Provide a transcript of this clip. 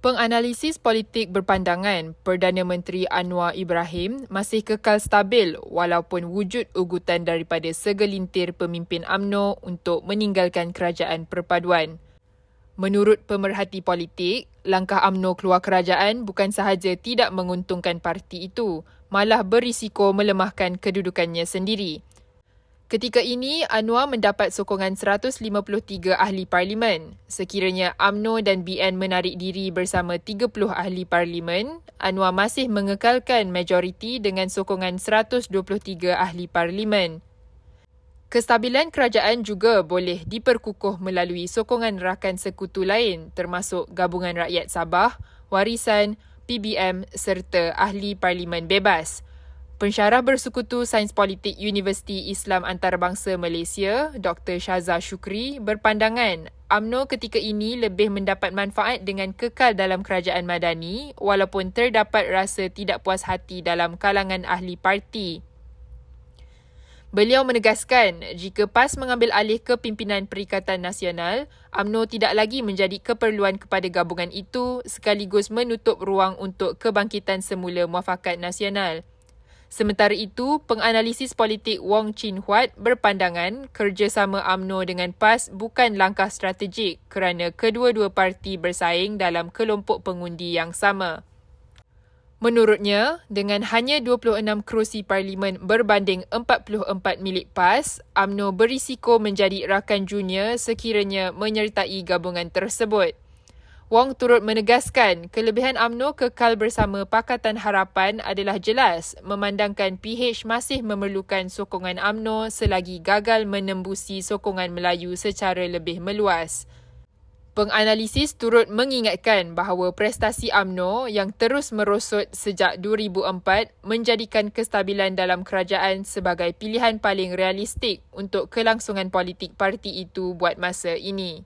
Penganalisis politik berpandangan Perdana Menteri Anwar Ibrahim masih kekal stabil walaupun wujud ugutan daripada segelintir pemimpin AMNO untuk meninggalkan kerajaan perpaduan. Menurut pemerhati politik, langkah AMNO keluar kerajaan bukan sahaja tidak menguntungkan parti itu, malah berisiko melemahkan kedudukannya sendiri. Ketika ini, Anwar mendapat sokongan 153 ahli parlimen. Sekiranya AMNO dan BN menarik diri bersama 30 ahli parlimen, Anwar masih mengekalkan majoriti dengan sokongan 123 ahli parlimen. Kestabilan kerajaan juga boleh diperkukuh melalui sokongan rakan sekutu lain termasuk Gabungan Rakyat Sabah, Warisan, PBM serta ahli parlimen bebas. Pensyarah bersekutu Sains Politik Universiti Islam Antarabangsa Malaysia, Dr. Syaza Shukri, berpandangan UMNO ketika ini lebih mendapat manfaat dengan kekal dalam kerajaan madani walaupun terdapat rasa tidak puas hati dalam kalangan ahli parti. Beliau menegaskan jika PAS mengambil alih kepimpinan Perikatan Nasional, UMNO tidak lagi menjadi keperluan kepada gabungan itu sekaligus menutup ruang untuk kebangkitan semula muafakat nasional. Sementara itu, penganalisis politik Wong Chin Huat berpandangan kerjasama AMNO dengan PAS bukan langkah strategik kerana kedua-dua parti bersaing dalam kelompok pengundi yang sama. Menurutnya, dengan hanya 26 kerusi parlimen berbanding 44 milik PAS, AMNO berisiko menjadi rakan junior sekiranya menyertai gabungan tersebut. Wong turut menegaskan kelebihan AMNO kekal bersama Pakatan Harapan adalah jelas memandangkan PH masih memerlukan sokongan AMNO selagi gagal menembusi sokongan Melayu secara lebih meluas. Penganalisis turut mengingatkan bahawa prestasi AMNO yang terus merosot sejak 2004 menjadikan kestabilan dalam kerajaan sebagai pilihan paling realistik untuk kelangsungan politik parti itu buat masa ini.